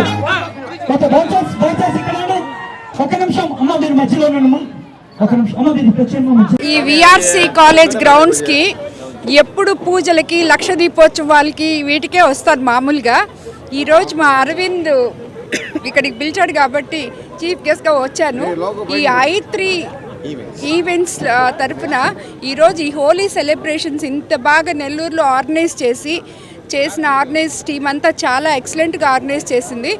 నిమిషాలు ఒక bouncers bouncers ఇక్కడ. ఒక నిమిషం అమ్మ మీరు మధ్యలో ఒక నిమిషం. అమ్మ మీరు ఈ విఆర్సి కాలేజ్ గ్రౌండ్స్కి ఎప్పుడు పూజలకి లక్ష దీపోత్సవాలకి వీటికే వస్తారు మామూలుగా. ఈరోజు మా అరవింద్ ఇక్కడికి పిలిచాడు కాబట్టి చీఫ్ గెస్ట్గా వచ్చాను. ఈ ఐ త్రీ ఈవెంట్స్ ఆ, తరపున ఈరోజు ఈ హోలీ సెలబ్రేషన్స్ ఇంత బాగా నెల్లూరులో ఆర్గనైజ్ చేసి చేసిన ఆర్గనైజ్ టీం అంతా చాలా ఎక్సలెంట్గా ఆర్గనైజ్ చేసింది.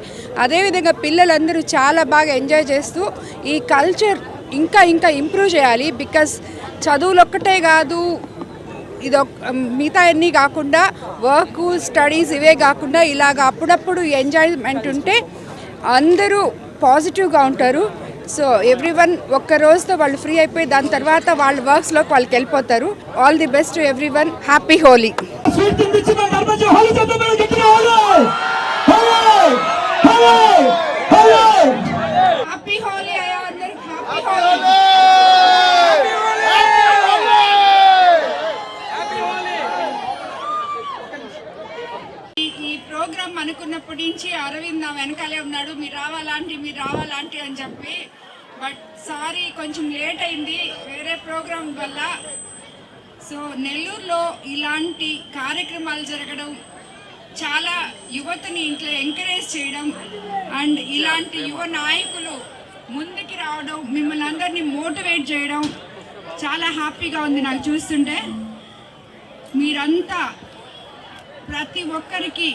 అదేవిధంగా పిల్లలందరూ చాలా బాగా ఎంజాయ్ చేస్తూ ఈ కల్చర్ ఇంకా ఇంకా ఇంప్రూవ్ చేయాలి. బికాస్ చదువులు ఒక్కటే కాదు ఇదొక మిగతా అన్నీ కాకుండా వర్క్ స్టడీస్ ఇవే కాకుండా ఇలాగ అప్పుడప్పుడు ఎంజాయ్మెంట్ ఉంటే అందరూ పాజిటివ్గా ఉంటారు. సో ఎవ్రీ వన్ ఒక్క రోజుతో వాళ్ళు ఫ్రీ అయిపోయి దాని తర్వాత వాళ్ళ వర్క్స్లోకి వాళ్ళకి వెళ్ళిపోతారు. All the best to everyone happy Holi sweet తినిపించిన Dharmaja Holi చేద్దాం మీరు గట్టిగా హోలీ హోలీ హోలీ హోలీ హ్యాపీ హోలీ అయ్యా అందరికి హ్యాపీ హోలీ ఈ- ఈ ప్రోగ్రామ్ అనుకున్నప్పటి నుంచి అరవింద్ నా వెనకాలే ఉన్నాడు మీరు రావాలాంటి మీరు రావాలాంటి అని చెప్పి. బట్ సారీ కొంచెం లేట్ అయింది వేరే ప్రోగ్రామ్ వల్ల. సో నెల్లూరులో ఇలాంటి కార్యక్రమాలు జరగడం చాలా యువతని ఇంట్లో ఎంకరేజ్ చేయడం అండ్ ఇలాంటి యువ నాయకులు ముందుకి రావడం మిమ్మల్ని అందరినీ మోటివేట్ చేయడం చాలా హ్యాపీగా ఉంది నాకు చూస్తుంటే. మీరంతా ప్రతి ఒక్కరికి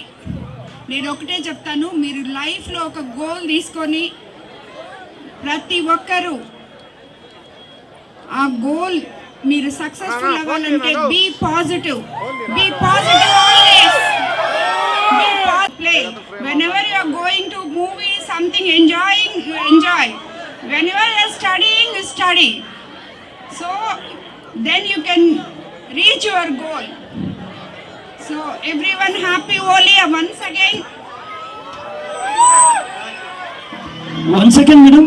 నేను ఒకటే చెప్తాను మీరు లైఫ్లో ఒక గోల్ తీసుకొని ప్రతి ఒక్కరూ ఆ గోల్ మీరు సక్సెస్ఫుల్ అవ్వాలంటే be positive be positive play whenever you are going to movie something enjoying you enjoy whenever you are studying you study so then you can reach your goal so happy Holi happy Holi once again second madam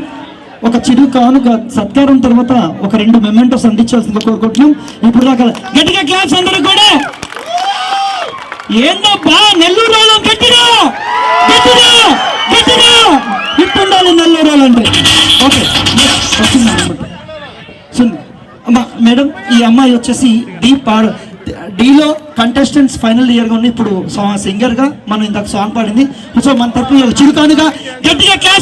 ఒక చిరు కానుక సత్కారం తర్వాత ఒక రెండు mementos అందించాల్సిందిగా కోరుకుంటున్నాం. ఇప్పుడు దాకా గట్టిగా క్లాస్ అందరూ కూడా. ఏందబ్బా నెల్లూరు వాళ్ళం గట్టిగా. గట్టిగా గట్టిగా. ఇట్టుండాలి నెల్లూరు వాళ్ళంటే ఓకే వచ్చింది సో, అమ్మా మేడం ఈ అమ్మాయి వచ్చేసి డి పాడు డీలో కంటెస్టెంట్స్ ఫైనల్ ఇయర్గా ఉంది ఇప్పుడు సింగర్గా మనం ఇంతకు సాంగ్ పాడింది. సో మన తరపు చిరుకానుగా గట్టిగా క్లాస్